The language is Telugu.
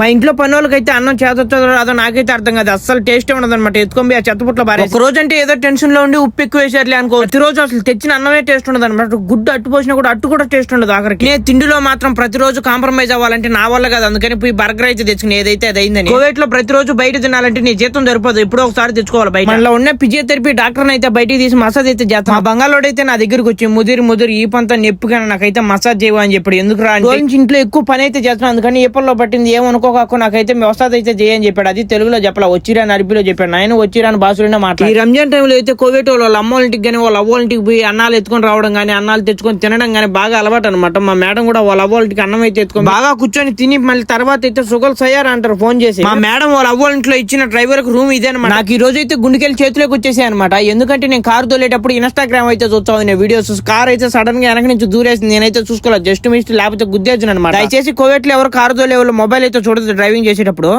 మా ఇంట్లో పని వాళ్ళకైతే అన్నం చేతొచ్చో రాదో నాకైతే అర్థం కాదు. అస్సలు టేస్ట్ ఉండదు అనమాట ఎత్తుకొని ఆ చెత్తపుట్లో బారే ఒక రోజు అంటే ఏదో టెన్షన్లో ఉండి ఉప్పు ఎక్కువ వేసారులే అనుకో ప్రతిరోజు అసలు తెచ్చిన అన్నమే టేస్ట్ ఉండదు అనమాట గుడ్డు అట్టు పోసినా కూడా అట్టు కూడా టేస్ట్ ఉండదు ఆఖరికి. నేను తిండిలో మాత్రం ప్రతిరోజు కాంప్రమైజ్ అవ్వాలంటే నా వల్ల కాదు. అందుకని పోయి బర్గర్ అయితే తెచ్చుకుని ఏదైతే అది అయిందని. కోవిడ్లో ప్రతిరోజు బయట తినాలంటే నీ జీతం సరిపోదు. ఎప్పుడో ఒకసారి తెచ్చుకోవాలి బయట. మనలో ఉన్న ఫిజియోథెరపీ డాక్టర్ అయితే బయటికి తీసి మసాజ్ అయితే చేస్తాం. మా బంగాళోడు అయితే నా దగ్గరకు వచ్చి ముదిరి ముదిరి ఈ పంత నొప్పిగా నాకైతే మసాజ్ చేయవు? అని చెప్పాడు. ఎందుకు రా అంటే, "రోజు ఇంట్లో ఎక్కువ పని అయితే చేస్తున్నాను అందుకని ఏపల్లో పట్టింది ఏమనుకోక నాకైతే వ్యవస్థ అయితే చేయని చెప్పాడు. అది తెలుగులో చెప్పాల వచ్చిరా అని అరబీలో చెప్పాడు. నేను వచ్చిరా అని బాసుడినే మాట్లాడు. ఈ రంజాన్ టైంలో అయితే కోవిడ్ వాళ్ళ అమ్మ ఇంటికి కానీ వాళ్ళ అవ్వ వాళ్ళ ఇంటికి పోయి అన్నాలు ఎత్తుకొని రావడం కానీ అన్నాలు తెచ్చుకొని తినడం కానీ బాగా అలవాటు అనమాట మా మేడం కూడా వాళ్ళ అవ్వ వాళ్ళ ఇంటికి అన్నం అయితే ఎత్తుకొని బాగా కూర్చొని తిని మళ్ళీ తర్వాత అయితే సుగల్ సయ్యారు అంటారు ఫోన్ చేసి. మా మేడం వాళ్ళ అవ్వ వాళ్ళ ఇంట్లో ఇచ్చిన డ్రైవర్కు రూమ్ ఇదే అనమాట నాకు ఈ రోజు అయితే గుండెకెళ్ళి చేతిలోకి వచ్చేసాయి అనమాట ఎందుకంటే నేను కారు తోలేటప్పుడు ఇన్స్టాగ్రామ్ అయితే చూస్తాను నేను వీడియోస్ కార్ అయితే సడన్గా వెనక నుంచి దూరేసింది. నేనైతే చూసుకోలేదు జస్ట్ మిస్ట్ లేకపోతే గుద్దేసిన అనమాట దయచేసి కోవిడ్లో ఎవరు కారు తోలే వాళ్ళు మొబైల్ అయితే చూడదు డ్రైవింగ్ చేసేటప్పుడు